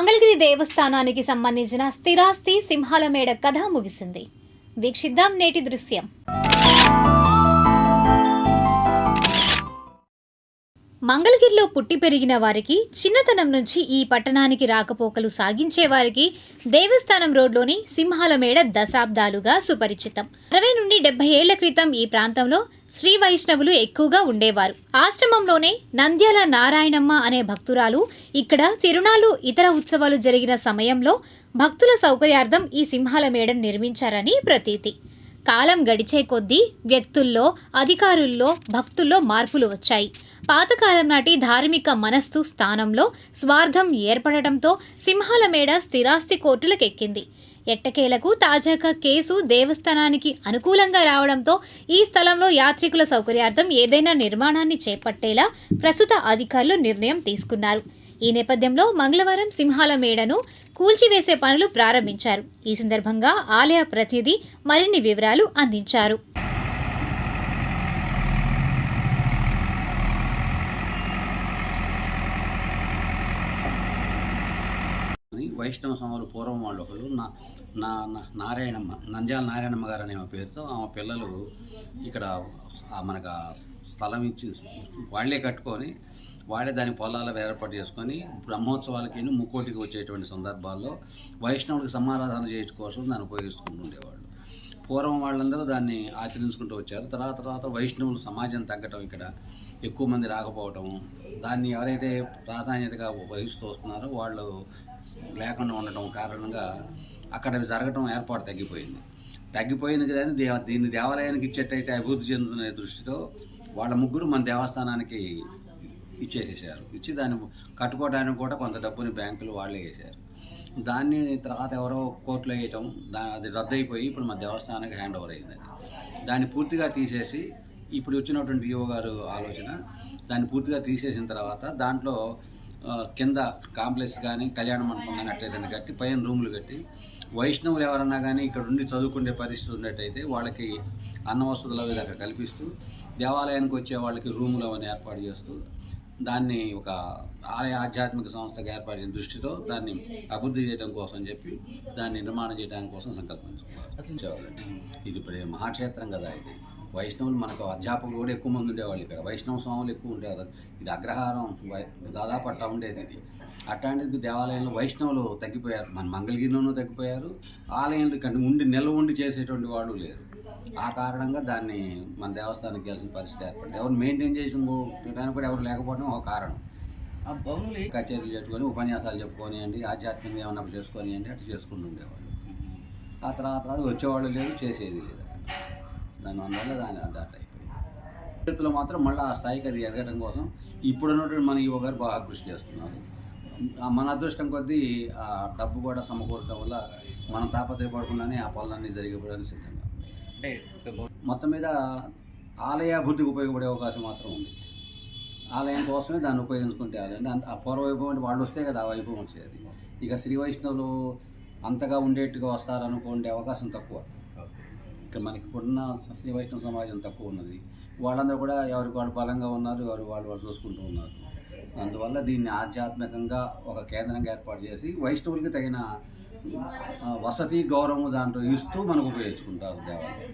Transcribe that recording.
మంగళగిరి దేవస్థానానికి సంబంధించిన స్థిరాస్తి సింహాల మేడ కథ ముగిసింది. వీక్షిద్దాం నేటి దృశ్యం. మంగళగిరిలో పుట్టి పెరిగిన వారికి చిన్నతనం నుంచి ఈ పట్టణానికి రాకపోకలు సాగించే వారికి దేవస్థానం రోడ్లోని సింహాల మేడ దశాబ్దాలుగా సుపరిచితం. అరవై నుండి డెబ్బై ఏళ్ళ క్రితం ఈ ప్రాంతంలో శ్రీ వైష్ణవులు ఎక్కువగా ఉండేవారు. ఆశ్రమంలోనే నంద్యాల నారాయణమ్మ అనే భక్తురాలు ఇక్కడ తిరునాళ్ళు ఇతర ఉత్సవాలు జరిగిన సమయంలో భక్తుల సౌకర్యార్థం ఈ సింహాల మేడను నిర్మించారని ప్రతీతి. కాలం గడిచే కొద్దీ వ్యక్తుల్లో అధికారుల్లో భక్తుల్లో మార్పులు వచ్చాయి. పాతకాలం నాటి ధార్మిక మనస్తు స్థానంలో స్వార్థం ఏర్పడటంతో సింహాల మేడ స్థిరాస్తి కోర్టులకెక్కింది. ఎట్టకేలకు తాజాగా కేసు దేవస్థానానికి అనుకూలంగా రావడంతో ఈ స్థలంలో యాత్రికుల సౌకర్యార్థం ఏదైనా నిర్మాణాన్ని చేపట్టేలా ప్రస్తుత అధికారులు నిర్ణయం తీసుకున్నారు. ఈ నేపథ్యంలో మంగళవారం సింహాల మేడను కూల్చివేసే పనులు ప్రారంభించారు. ఈ సందర్భంగా ఆలయ ప్రతినిధి మరిన్ని వివరాలు అందించారు అని వైష్ణవ స్వాములు పూర్వం వాళ్ళు ఒకరు నా నా నారాయణమ్మ నంద్యాల నారాయణమ్మ గారు అనే పేరుతో ఆమె పిల్లలు ఇక్కడ మనకు స్థలం ఇచ్చి వాళ్ళే కట్టుకొని వాళ్ళే దాని పొలాలు ఏర్పాటు చేసుకొని బ్రహ్మోత్సవాలకి ముక్కోటికి వచ్చేటువంటి సందర్భాల్లో వైష్ణవుడికి సమారాధన చేయడం కోసం దాన్ని ఉపయోగిస్తుంటూ ఉండేవాళ్ళు. పూర్వం వాళ్ళందరూ దాన్ని ఆచరించుకుంటూ వచ్చారు. తర్వాత తర్వాత వైష్ణవులు సమాజం తగ్గటం ఇక్కడ ఎక్కువ మంది రాకపోవటం దాన్ని ఎవరైతే ప్రాధాన్యతగా వహిస్తూ వస్తున్నారో వాళ్ళు లేకుండా ఉండటం కారణంగా అక్కడ జరగటం ఏర్పాటు తగ్గిపోయింది. తగ్గిపోయింది కానీ దేవ దీన్ని దేవాలయానికి ఇచ్చేటైతే అభివృద్ధి చెందుతున్న దృష్టితో వాళ్ళ ముగ్గురు మన దేవస్థానానికి ఇచ్చేసేసారు ఇచ్చి దాన్ని కట్టుకోవడానికి కూడా కొంత డబ్బుని బ్యాంకులు వాళ్ళే వేసారు దాన్ని తర్వాత ఎవరో కోర్టులో వేయటం దా అది రద్దయిపోయి ఇప్పుడు మా దేవస్థానానికి హ్యాండ్ ఓవర్ అయింది దాన్ని పూర్తిగా తీసేసి ఇప్పుడు వచ్చినటువంటి డిఓ గారు ఆలోచన దాన్ని పూర్తిగా తీసేసిన తర్వాత దాంట్లో కింద కాంప్లెక్స్ కానీ కళ్యాణ మండపం కానీ అట్లా ఏదైనా కట్టి పైన రూములు కట్టి వైష్ణవులు ఎవరన్నా కానీ ఇక్కడ ఉండి చదువుకునే పరిస్థితి ఉన్నట్టయితే వాళ్ళకి అన్న వసతులు అవి అక్కడ కల్పిస్తూ దేవాలయానికి వచ్చే వాళ్ళకి రూములు అవన్నీ ఏర్పాటు చేస్తూ దాన్ని ఒక ఆలయ ఆధ్యాత్మిక సంస్థగా ఏర్పడిన దృష్టితో దాన్ని అభివృద్ధి చేయడం కోసం చెప్పి దాన్ని నిర్మాణం చేయడానికి కోసం సంకల్పించుకోవాలి ఇది ఇప్పుడు మహాక్షేత్రం కదా ఇది. వైష్ణవులు మనకు అధ్యాపకులు కూడా ఎక్కువ మంది ఉండేవాళ్ళు ఇక్కడ. వైష్ణవ స్వాములు ఎక్కువ ఉండేవారు. ఇది అగ్రహారం. దాదాపు అట్టా ఉండేది ఇది అట్లాంటిది దేవాలయంలో వైష్ణవులు తగ్గిపోయారు. మన మంగళగిరిలోనూ తగ్గిపోయారు. ఆలయంలో ఇక్కడ ఉండి నిల్వ ఉండి చేసేటువంటి వాళ్ళు లేరు. ఆ కారణంగా దాన్ని మన దేవస్థానానికి వెళ్ళాల్సిన పరిస్థితి ఏర్పడింది. ఎవరు మెయింటైన్ చేయడానికి కూడా ఎవరు లేకపోవడం ఒక కారణం. ఆ భవనులు కచేరీలు చెప్పుకొని ఉపన్యాసాలు చెప్పుకోనియండి ఆధ్యాత్మికంగా ఏమన్నా చేసుకోనియండి అట్లా చేసుకుంటూ ఉండేవాళ్ళు. ఆ తర్వాత తర్వాత వచ్చేవాళ్ళు లేదు చేసేది లేదు. దాని వల్ల దాని అడ్డాట్ అయిపోయింది మాత్రం మళ్ళీ ఆ స్థాయికి అది ఎదగడం కోసం ఇప్పుడు ఉన్నటువంటి మన యువ గారు బాగా కృషి చేస్తున్నారు. మన అదృష్టం కొద్దీ ఆ డబ్బు కూడా సమకూరటం వల్ల మనం తాపత్రయపడకుండానే ఆ పనులన్నీ జరిగిపోవడానికి సిద్ధంగా. అంటే మొత్తం మీద ఆలయ అభివృద్ధికి ఉపయోగపడే అవకాశం మాత్రం ఉంది. ఆలయం కోసమే దాన్ని ఉపయోగించుకుంటే ఆలయం. ఆ పూర్వ వైభవం అంటే వాళ్ళు వస్తే కదా ఆ వైభవం వచ్చేది. ఇక శ్రీ వైష్ణవులు అంతగా ఉండేట్టుగా వస్తారనుకోండి అవకాశం తక్కువ. ఇక్కడ మనకి ఉన్న శ్రీ వైష్ణవ సమాజం తక్కువ ఉన్నది. వాళ్ళందరూ కూడా ఎవరికి వాళ్ళు బలంగా ఉన్నారు ఎవరు వాళ్ళు వాళ్ళు చూసుకుంటూ ఉన్నారు. అందువల్ల దీన్ని ఆధ్యాత్మికంగా ఒక కేంద్రంగా ఏర్పాటు చేసి వైష్ణవులకి తగిన వసతి గౌరవం దాంట్లో ఇస్తూ మనకు ఉపయోగించుకుంటారు దేవాలయం